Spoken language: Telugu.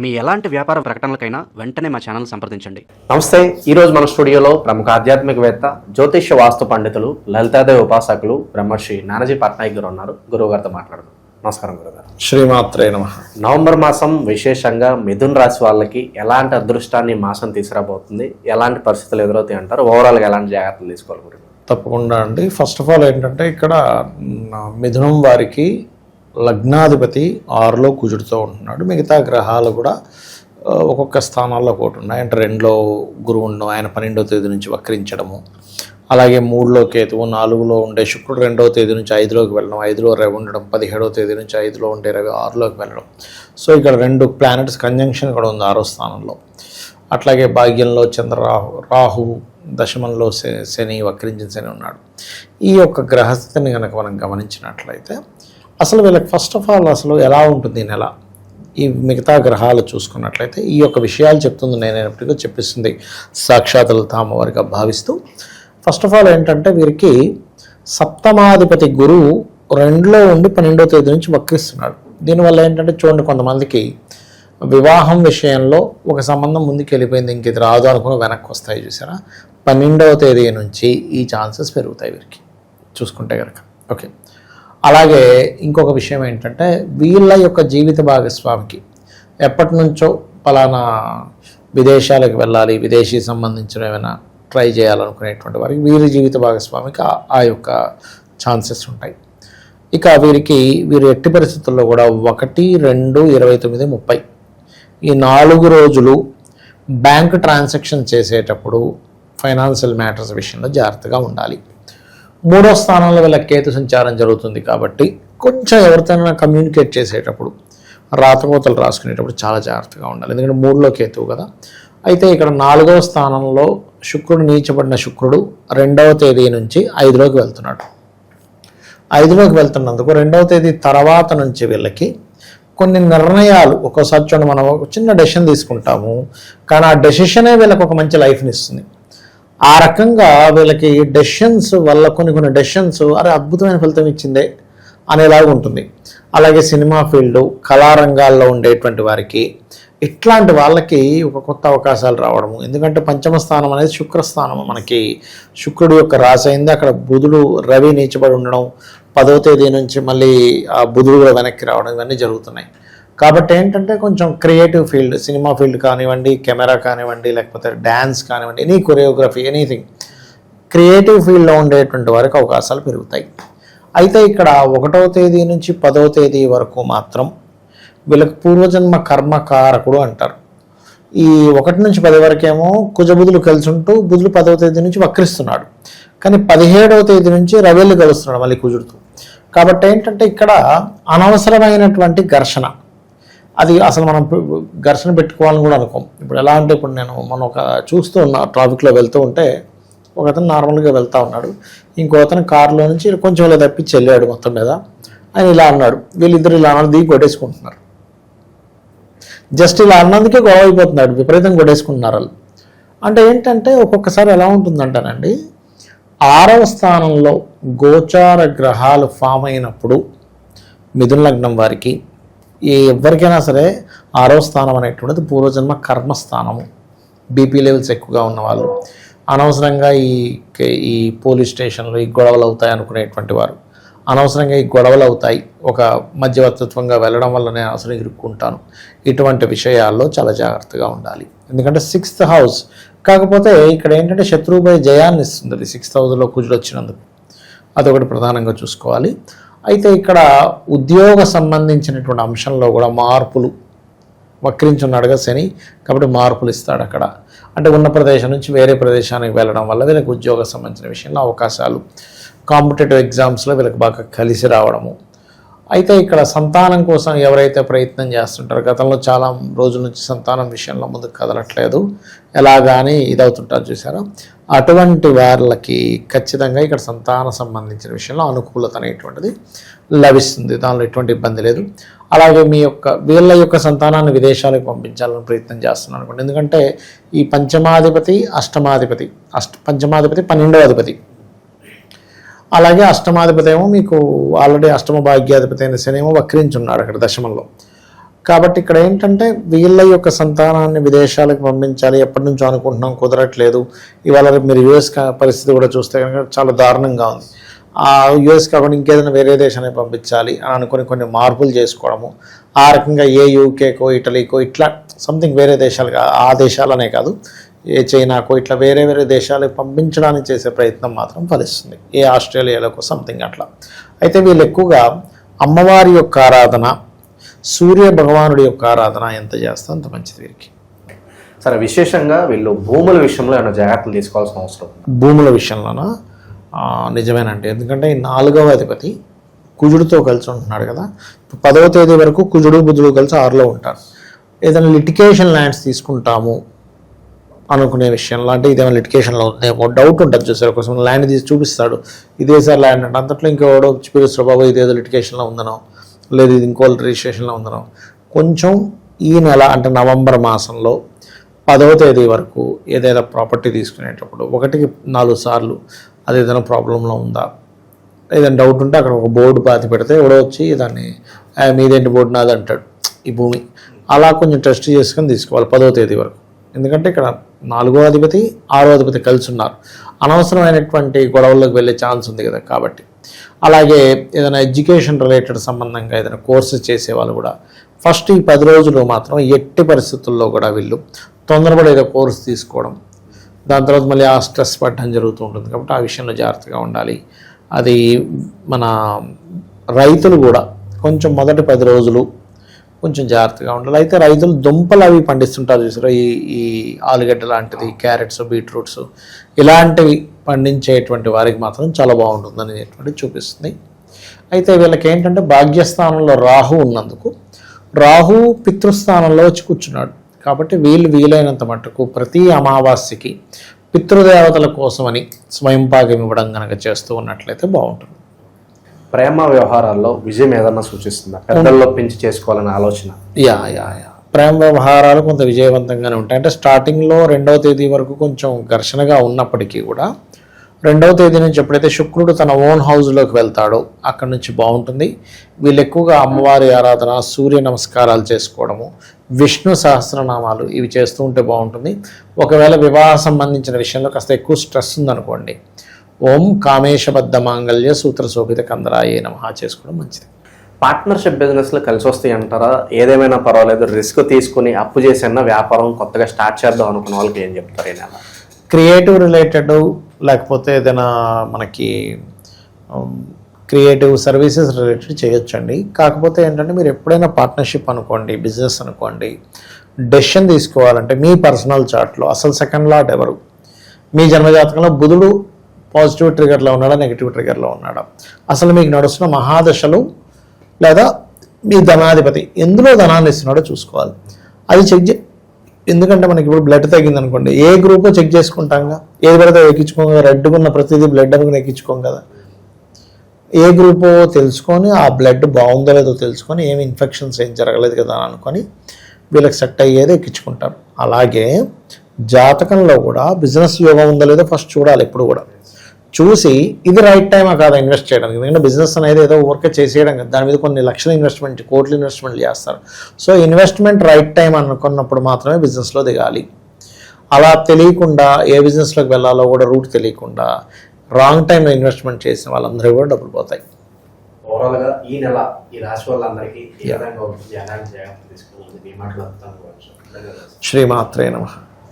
మీ ఎలాంటి వ్యాపార ప్రకటనలకైనా వెంటనే మా ఛానల్ సంప్రదించండి. నమస్తే ఈరోజు మన స్టూడియోలో ప్రముఖ ఆధ్యాత్మికవేత్త జ్యోతిష్య వాస్తు పండితులు లలితాదేవి ఉపాసకులు బ్రహ్మర్షి నానాజీ పట్నాయక్ గారు ఉన్నారు. గురువు గారితో మాట్లాడదాం. నమస్కారం గురుగారు శ్రీమాత్రే నమ. నవంబర్ మాసం విశేషంగా మిథున్ రాశి వాళ్ళకి ఎలాంటి అదృష్టాన్ని మాసం తీసుకురాబోతుంది ఎలాంటి పరిస్థితులు ఎదురవుతాయి అంటారు ఓవరాల్గా ఎలాంటి జాగ్రత్తలు తీసుకోవాలి గురుగారు తప్పకుండా అండి. ఫస్ట్ ఆఫ్ ఆల్ ఏంటంటే ఇక్కడ మిథునం వారికి లగ్నాధిపతి ఆరులో కుజుడుతో ఉంటున్నాడు. మిగతా గ్రహాలు కూడా ఒక్కొక్క స్థానాల్లో ఒకటి ఉన్నాయి. అంటే రెండులో గురువు ఉండడం ఆయన పన్నెండో తేదీ నుంచి వక్రించడము. అలాగే మూడులో కేతువు నాలుగులో ఉండే శుక్రుడు రెండవ తేదీ నుంచి ఐదులోకి వెళ్ళడం ఐదులో రవి ఉండడం పదిహేడవ తేదీ నుంచి ఐదులో ఉండే రవి ఆరులోకి వెళ్ళడం. సో ఇక్కడ రెండు ప్లానెట్స్ కంజంక్షన్ కూడా ఉంది ఆరో స్థానంలో. అట్లాగే భాగ్యంలో చంద్రరాహు రాహు దశమంలో శ- శని వక్రించిన శని ఉన్నాడు. ఈ యొక్క గ్రహస్థితిని కనుక మనం గమనించినట్లయితే అసలు వీళ్ళకి ఫస్ట్ ఆఫ్ ఆల్ అసలు ఎలా ఉంటుంది ఈ నెల? ఈ మిగతా గ్రహాలు చూసుకున్నట్లయితే ఈ యొక్క విషయాలు చెప్తుంది నేనైనప్పటికీ చెప్పిస్తుంది సాక్షాత్తులు తాము వారిగా భావిస్తూ. ఫస్ట్ ఆఫ్ ఆల్ ఏంటంటే వీరికి సప్తమాధిపతి గురువు రెండులో ఉండి పన్నెండో తేదీ నుంచి వక్రిస్తున్నాడు. దీనివల్ల ఏంటంటే చూడండి కొంతమందికి వివాహం విషయంలో ఒక సంబంధం ముందుకు వెళ్ళిపోయింది ఇంక ఇది రాదు అనుకుని వెనక్కి వస్తాయి చూసారా? పన్నెండవ తేదీ నుంచి ఈ ఛాన్సెస్ పెరుగుతాయి వీరికి. చూసుకుంటే కనుక ఓకే. అలాగే ఇంకొక విషయం ఏంటంటే వీళ్ళ యొక్క జీవిత భాగస్వామికి ఎప్పటి నుంచో పలానా విదేశాలకు వెళ్ళాలి విదేశీ సంబంధించిన ఏమైనా ట్రై చేయాలనుకునేటువంటి వారికి వీరి జీవిత భాగస్వామికి ఆ- యొక్క ఛాన్సెస్ ఉంటాయి. ఇక వీరికి వీరు ఎట్టి పరిస్థితుల్లో కూడా ఒకటి రెండు ఇరవై తొమ్మిది ముప్పై ఈ నాలుగు రోజులు బ్యాంక్ ట్రాన్సాక్షన్ చేసేటప్పుడు ఫైనాన్షియల్ మ్యాటర్స్ విషయంలో జాగ్రత్తగా ఉండాలి. మూడో స్థానంలో వీళ్ళ కేతు సంచారం జరుగుతుంది కాబట్టి కొంచెం ఎవరితోనైనా కమ్యూనికేట్ చేసేటప్పుడు రాతకోతలు రాసుకునేటప్పుడు చాలా జాగ్రత్తగా ఉండాలి. ఎందుకంటే మూడులో కేతువు కదా. అయితే ఇక్కడ నాలుగవ స్థానంలో శుక్రుడు నీచబడిన శుక్రుడు రెండవ తేదీ నుంచి ఐదులోకి వెళ్తున్నాడు. ఐదులోకి వెళ్తున్నందుకు రెండవ తేదీ తర్వాత నుంచి వీళ్ళకి కొన్ని నిర్ణయాలు ఒక్కోసారి చూడండి మనం ఒక చిన్న డెసిషన్ తీసుకుంటాము. కానీ ఆ డెసిషనే వీళ్ళకి ఒక మంచి లైఫ్ని ఇస్తుంది. ఆ రకంగా వీళ్ళకి డెషన్స్ వల్ల కొన్ని కొన్ని డెషన్స్ అరే అద్భుతమైన ఫలితం ఇచ్చిందే అనేలాగా ఉంటుంది. అలాగే సినిమా ఫీల్డ్ కళారంగాల్లో ఉండేటువంటి వారికి ఇట్లాంటి వాళ్ళకి ఒక కొత్త అవకాశాలు రావడము. ఎందుకంటే పంచమ స్థానం అనేది శుక్రస్థానం మనకి. శుక్రుడు యొక్క రాశి అయింది అక్కడ బుధుడు రవి నీచబడి ఉండడం పదవ తేదీ నుంచి మళ్ళీ ఆ బుధుడు కూడా వెనక్కి రావడం ఇవన్నీ జరుగుతున్నాయి. కాబట్టి ఏంటంటే కొంచెం క్రియేటివ్ ఫీల్డ్ సినిమా ఫీల్డ్ కానివ్వండి కెమెరా కానివ్వండి లేకపోతే డ్యాన్స్ కానివ్వండి ఎనీ కొరియోగ్రఫీ ఎనీథింగ్ క్రియేటివ్ ఫీల్డ్లో ఉండేటువంటి వారికి అవకాశాలు పెరుగుతాయి. అయితే ఇక్కడ ఒకటవ తేదీ నుంచి పదవ తేదీ వరకు మాత్రం వీళ్ళకి పూర్వజన్మ కర్మకారకుడు అంటారు. ఈ ఒకటి నుంచి పది వరకేమో కుజబుధులు కలిసి ఉంటూ బుధులు పదవ తేదీ నుంచి వక్రిస్తున్నాడు. కానీ పదిహేడవ తేదీ నుంచి రవేళ్ళు కలుస్తున్నాడు మళ్ళీ కుజుడుతూ కాబట్టి ఏంటంటే ఇక్కడ అనవసరమైనటువంటి ఘర్షణ. అది అసలు మనం ఘర్షణ పెట్టుకోవాలని కూడా అనుకోం. ఇప్పుడు ఎలా అంటే ఇప్పుడు నేను మనం ఒక చూస్తూ ఉన్న ట్రాఫిక్లో వెళ్తూ ఉంటే ఒక అతను నార్మల్గా వెళ్తూ ఉన్నాడు. ఇంకో అతను కారులో నుంచి కొంచెం ఇలా తప్పించి వెళ్ళాడు మొత్తం మీద. ఆయన ఇలా అన్నాడు వీళ్ళిద్దరు ఇలా అన్నది దిగి కొట్టేసుకుంటున్నారు. జస్ట్ ఇలా అన్నందుకే గొడవ అయిపోతున్నాడు విపరీతంగా కొట్టేసుకుంటున్నారు వాళ్ళు. అంటే ఏంటంటే ఒక్కొక్కసారి ఎలా ఉంటుందంటానండి ఆరవ స్థానంలో గోచార గ్రహాలు ఫామ్ అయినప్పుడు మిథున లగ్నం వారికి ఎవరికైనా సరే ఆరో స్థానం అనేటువంటిది పూర్వజన్మ కర్మస్థానము. బీపీ లెవెల్స్ ఎక్కువగా ఉన్నవాళ్ళు. అనవసరంగా ఈ ఈ పోలీస్ స్టేషన్లు ఈ గొడవలు అవుతాయి అనుకునేటువంటి వారు. అనవసరంగా ఈ గొడవలు అవుతాయి. ఒక మధ్యవర్తిత్వంగా వెళ్ళడం వల్ల నేను అవసరం ఇరుక్కుంటాను ఇటువంటి విషయాల్లో చాలా జాగ్రత్తగా ఉండాలి. ఎందుకంటే సిక్స్త్ హౌస్ కాకపోతే ఇక్కడ ఏంటంటే శత్రువుపై జయాన్ని ఇస్తుంది సిక్స్త్ హౌస్లో కుజుడు వచ్చినందుకు. అదొకటి ప్రధానంగా చూసుకోవాలి. అయితే ఇక్కడ ఉద్యోగ సంబంధించినటువంటి అంశంలో కూడా మార్పులు వక్రించున్నాడుగా శని. కాబట్టి మార్పులు ఇస్తాడు అక్కడ. అంటే ఉన్న ప్రదేశం నుంచి వేరే ప్రదేశానికి వెళ్ళడం వల్ల వీళ్ళకి ఉద్యోగ సంబంధించిన విషయంలో అవకాశాలు కాంపిటేటివ్ ఎగ్జామ్స్లో వీళ్ళకి బాగా కలిసి రావడము అయితే ఇక్కడ సంతానం కోసం ఎవరైతే ప్రయత్నం చేస్తుంటారో గతంలో చాలా రోజుల నుంచి సంతానం విషయంలో ముందుకు కదలట్లేదు. ఎలాగాని ఇదవుతుంటారు చూసారా అటువంటి వాళ్ళకి ఖచ్చితంగా ఇక్కడ సంతాన సంబంధించిన విషయంలో అనుకూలత అనేటువంటిది లభిస్తుంది. దానిలో ఎటువంటి ఇబ్బంది లేదు. అలాగే మీ యొక్క వీళ్ళ యొక్క సంతానాన్ని విదేశాలకు పంపించాలని ప్రయత్నం చేస్తున్నాను అనుకోండి. ఎందుకంటే ఈ పంచమాధిపతి అష్టమాధిపతి అష్ట పంచమాధిపతి పన్నెండవ అధిపతి. అలాగే అష్టమాధిపతి ఏమో మీకు ఆల్రెడీ అష్టమ భాగ్యాధిపతి అయిన శని ఏమో వక్రించున్నాడు అక్కడ దశమంలో. కాబట్టి ఇక్కడ ఏంటంటే వీళ్ళ యొక్క సంతానాన్ని విదేశాలకు పంపించాలి ఎప్పటి నుంచో అనుకుంటున్నాం కుదరట్లేదు. ఇవాళ మీరు యుఎస్ పరిస్థితి కూడా చూస్తే కనుక చాలా దారుణంగా ఉంది. ఆ యుఎస్ కాకుండా ఇంకేదైనా వేరే దేశానికి పంపించాలి అని అనుకుని కొన్ని మార్పులు చేసుకోవడము. ఆ రకంగా ఏ యూకేకో ఇటలీకో ఇట్లా సంథింగ్ వేరే దేశాలుగా ఆ దేశాలనే కాదు. ఏ చైనాకో ఇట్లా వేరే వేరే దేశాలకు పంపించడానికి చేసే ప్రయత్నం మాత్రం ఫలిస్తుంది. ఏ ఆస్ట్రేలియాలకు సంథింగ్ అట్లా. అయితే వీళ్ళు ఎక్కువగా అమ్మవారి యొక్క ఆరాధన సూర్య భగవానుడి యొక్క ఆరాధన ఎంత చేస్తే అంత మంచిది వీరికి. సరే విశేషంగా వీళ్ళు భూముల విషయంలో ఏమైనా జాగ్రత్తలు తీసుకోవాల్సిన అవసరం భూముల విషయంలోన? నిజమేనండి. ఎందుకంటే ఈ నాలుగవ అధిపతి కుజుడితో కలిసి ఉంటున్నాడు కదా. పదవ తేదీ వరకు కుజుడు బుధుడు కలిసి ఆరులో ఉంటారు. ఏదైనా లిటికేషన్ ల్యాండ్స్ తీసుకుంటాము అనుకునే విషయంలో అంటే ఇదేమైనా లిటికేషన్లో ఉందేమో? డౌట్ ఉంటుంది చూసారు? కోసం ల్యాండ్ తీసి చూపిస్తాడు. ఇదే సార్ ల్యాండ్ అంటే అంతట్లో ఇంకెవడో వచ్చి పిలుస్తారు బాబు ఇదేదో లిటికేషన్లో ఉందనో లేదు ఇది ఇంకో రిజిస్ట్రేషన్లో ఉందనో. కొంచెం ఈ నెల అంటే నవంబర్ మాసంలో పదవ తేదీ వరకు ఏదైనా ప్రాపర్టీ తీసుకునేటప్పుడు ఒకటికి నాలుగు సార్లు అది ఏదైనా ప్రాబ్లంలో ఉందా? ఏదైనా డౌట్ ఉంటే అక్కడ ఒక బోర్డు పాతి పెడితే ఎవడో వచ్చి దాన్ని మీదేంటి బోర్డు నాది? అంటాడు. ఈ భూమి. అలా కొంచెం టెస్ట్ చేసుకొని తీసుకోవాలి పదవ తేదీ వరకు. ఎందుకంటే ఇక్కడ నాలుగో అధిపతి ఆరో అధిపతి కలిసి ఉన్నారు అనవసరమైనటువంటి గొడవల్లోకి వెళ్ళే ఛాన్స్ ఉంది కదా కాబట్టి. అలాగే ఏదైనా ఎడ్యుకేషన్ రిలేటెడ్ సంబంధంగా ఏదైనా కోర్సెస్ చేసే వాళ్ళు కూడా ఫస్ట్ ఈ పది రోజులు మాత్రం ఎట్టి పరిస్థితుల్లో కూడా వీళ్ళు తొందరపడి ఏదో కోర్స్ తీసుకోవడం దాని తర్వాత మళ్ళీ ఆ స్ట్రెస్ పడడం జరుగుతూ ఉంటుంది కాబట్టి ఆ విషయంలో జాగ్రత్తగా ఉండాలి. అది మన రైతులు కూడా కొంచెం మొదటి పది రోజులు కొంచెం జాగ్రత్తగా ఉండాలి. అయితే రైతులు దుంపలు అవి పండిస్తుంటారు చూసారా? ఈ ఈ ఆలుగడ్డ లాంటిది క్యారెట్స్ బీట్రూట్స్ ఇలాంటివి పండించేటువంటి వారికి మాత్రం చాలా బాగుంటుంది అనేటువంటి చూపిస్తుంది. అయితే వీళ్ళకి ఏంటంటే భాగ్యస్థానంలో రాహు ఉన్నందుకు రాహు పితృస్థానంలో వచ్చి కూర్చున్నాడు. కాబట్టి వీళ్ళు వీలైనంత మట్టుకు ప్రతి అమావాస్యకి పితృదేవతల కోసమని స్వయంపాకం ఇవ్వడం కనుక చేస్తూ ఉన్నట్లయితే బాగుంటుంది. ప్రేమ వ్యవహారాల్లో విజయం ఏదన్నా సూచిస్తుందా? పెద్దల్లో పెంచి చేసుకోవాలనే ఆలోచన. Yeah yeah yeah. ప్రేమ వ్యవహారాలు కొంత విజయవంతంగానే ఉంటాయి. అంటే స్టార్టింగ్లో రెండవ తేదీ వరకు కొంచెం ఘర్షణగా ఉన్నప్పటికీ కూడా రెండవ తేదీ నుంచి ఎప్పుడైతే శుక్రుడు తన ఓన్ హౌస్లోకి వెళ్తాడో అక్కడ నుంచి బాగుంటుంది. వీళ్ళు ఎక్కువగా అమ్మవారి ఆరాధన సూర్య నమస్కారాలు చేసుకోవడము విష్ణు సహస్రనామాలు ఇవి చేస్తూ ఉంటే బాగుంటుంది. ఒకవేళ వివాహ సంబంధించిన విషయంలో కాస్త ఎక్కువ స్ట్రెస్ ఉందనుకోండి ఓం కామేశబద్ధ మాంగళ్య సూత్ర శోభిత కందరాయే నమః చేసుకోవడం మంచిది. పార్ట్నర్షిప్ బిజినెస్లో కలిసి వస్తాయి అంటారా ఏదేమైనా పర్వాలేదు రిస్క్ తీసుకుని అప్పు చేసి అన్న వ్యాపారం కొత్తగా స్టార్ట్ చేద్దాం అనుకున్న వాళ్ళకి ఏం చెప్తారు ఈ నెల? క్రియేటివ్ రిలేటెడ్ లేకపోతే ఏదైనా మనకి క్రియేటివ్ సర్వీసెస్ రిలేటెడ్ చేయొచ్చండి. కాకపోతే ఏంటంటే మీరు ఎప్పుడైనా పార్ట్నర్షిప్ అనుకోండి బిజినెస్ అనుకోండి డెసిషన్ తీసుకోవాలంటే మీ పర్సనల్ చార్ట్లో అసలు సెకండ్ లాట్ ఎవరు? మీ జన్మజాతకంలో బుధుడు పాజిటివ్ ట్రిగర్లో ఉన్నాడా నెగిటివ్ ట్రిగర్లో ఉన్నాడా? అసలు మీకు నడుస్తున్న మహాదశలు లేదా మీ ధనాధిపతి ఎందులో ధనాన్ని ఇస్తున్నాడో చూసుకోవాలి. అది చెక్ చే ఎందుకంటే మనకి ఇప్పుడు బ్లడ్ తగ్గింది అనుకోండి ఏ గ్రూప్ చెక్ చేసుకుంటాంగా ఏది పడితే ఎక్కించుకోం కదా రెడ్గా ఉన్న ప్రతిదీ బ్లడ్ అనుకుని ఎక్కించుకోం కదా? ఏ గ్రూపో తెలుసుకొని ఆ బ్లడ్ బాగుందో లేదో తెలుసుకొని ఏమి ఇన్ఫెక్షన్స్ ఏం జరగలేదు కదా అని అనుకొని వీళ్ళకి సెట్ అయ్యేది ఎక్కించుకుంటారు. అలాగే జాతకంలో కూడా బిజినెస్ యోగం ఉందో లేదో ఫస్ట్ చూడాలి ఎప్పుడు కూడా. చూసి ఇది రైట్ టైమా కాదా ఇన్వెస్ట్ చేయడానికి? ఎందుకంటే బిజినెస్ అనేది ఏదో ఊరికే చేసేయడం కదా. దాని మీద కొన్ని లక్షల ఇన్వెస్ట్మెంట్ కోట్ల ఇన్వెస్ట్మెంట్ చేస్తారు. సో ఇన్వెస్ట్మెంట్ రైట్ టైం అనుకున్నప్పుడు మాత్రమే బిజినెస్లో దిగాలి. అలా తెలియకుండా ఏ బిజినెస్లోకి వెళ్ళాలో కూడా రూట్ తెలియకుండా రాంగ్ టైంలో ఇన్వెస్ట్మెంట్ చేసిన వాళ్ళందరూ కూడా డబ్బులు పోతాయి. ఈ నెల ఈ రాశి వాళ్ళందరికీ శ్రీమాత్రే నమః.